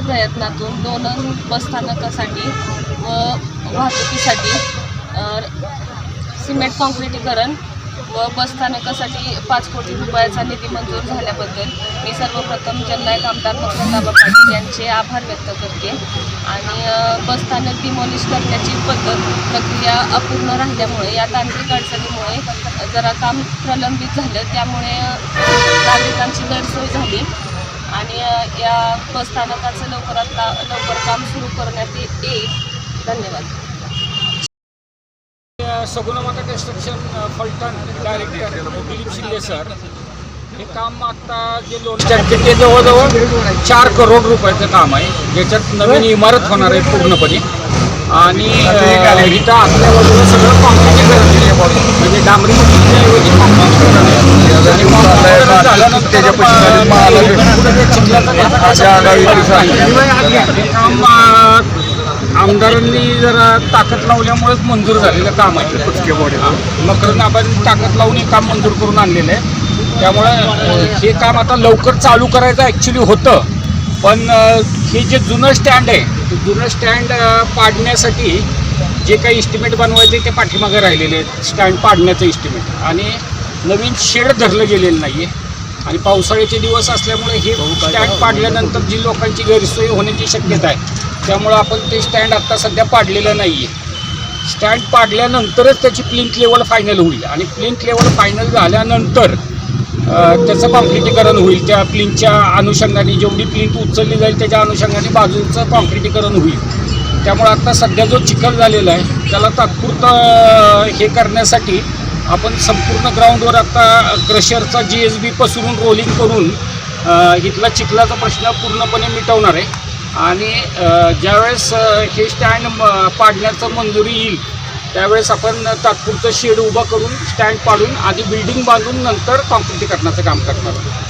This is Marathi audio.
प्रयत्नातून दोन बसस्थानकासाठी व वाहतुकीसाठी सिमेंट काँक्रिटीकरण व बसस्थानकासाठी पाच कोटी रुपयाचा निधी मंजूर झाल्याबद्दल मी सर्वप्रथम जननायक आमदार मकरंदाबा पाटील यांचे आभार व्यक्त करते. आणि बसस्थानक डिमॉलिश करण्याची पद्धत प्रक्रिया अपूर्ण राहिल्यामुळे या तांत्रिक अडचणीमुळे जरा काम प्रलंबित झालं. त्यामुळे नागरिकांची गैरसोय झाली. आणि या बसस्थानकाचं लवकरात ला- लवकर काम सुरू करण्यात येईल. धन्यवाद. Sagunmata construction Phaltan director Dilip Shinde sir हे काम आता जे लोन ते जवळजवळ चार करोड रुपयाचं काम आहे ज्याच्यात नवीन इमारत होणार आहे पूर्णपणे. आणि इथं आतल्या बाजूला सगळं कॉन्क्रिटीकरण म्हणजे डांबरी ऐवजी कॉन्क्रिटीकरण आहे. आणि कॉन्क्रिटीकरण झाल्यानंतर, काम आमदारांनी जरा ताकद लावल्यामुळेच मंजूर झालेलं काम आहे. मकरंद आपण ताकद लावून हे काम मंजूर करून आणलेलं आहे. त्यामुळे हे काम आता लवकर चालू करायचं ॲक्च्युली होतं. पण हे जे जुनं स्टँड आहे ते जुनं स्टँड पाडण्यासाठी जे काही इस्टिमेट बनवायचे ते पाठीमागे राहिलेले आहेत. स्टँड पाडण्याचं इस्टिमेट आणि नवीन शेड धरलं गेलेलं नाही आहे आणि पावसाळ्याचे दिवस असल्यामुळे हे स्टँड पाडल्यानंतर जी लोकांची गैरसोय होण्याची शक्यता आहे. त्यामुळं आपण ते स्टँड आत्ता सध्या पाडलेलं नाही आहे स्टँड पाडल्यानंतरच त्याची प्लिंथ लेवल फायनल होईल. आणि प्लिंथ लेवल फायनल झाल्यानंतर त्याचं कॉन्क्रिटीकरण होईल. त्या प्लिंथच्या अनुषंगाने जेवढी प्लिंथ उचलली जाईल त्याच्या अनुषंगाने बाजूचं कॉन्क्रिटीकरण होईल. त्यामुळे आता सध्या जो चिखल झालेला आहे त्याला तात्पुरतं हे करण्यासाठी आपण संपूर्ण ग्राउंडवर आता क्रशरचा जी एस बी पसरून रोलिंग करून इथला चिखलाचा प्रश्न पूर्णपणे मिटवणार आहे. आणि ज्यावेळेस हे स्टँड म- पाडण्याचं मंजुरी येईल त्यावेळेस आपण तात्पुरतं शेड उभं करून स्टँड पाडून आधी बिल्डिंग बांधून नंतर कॉन्क्रिटीकरणाचं काम करणार आहोत.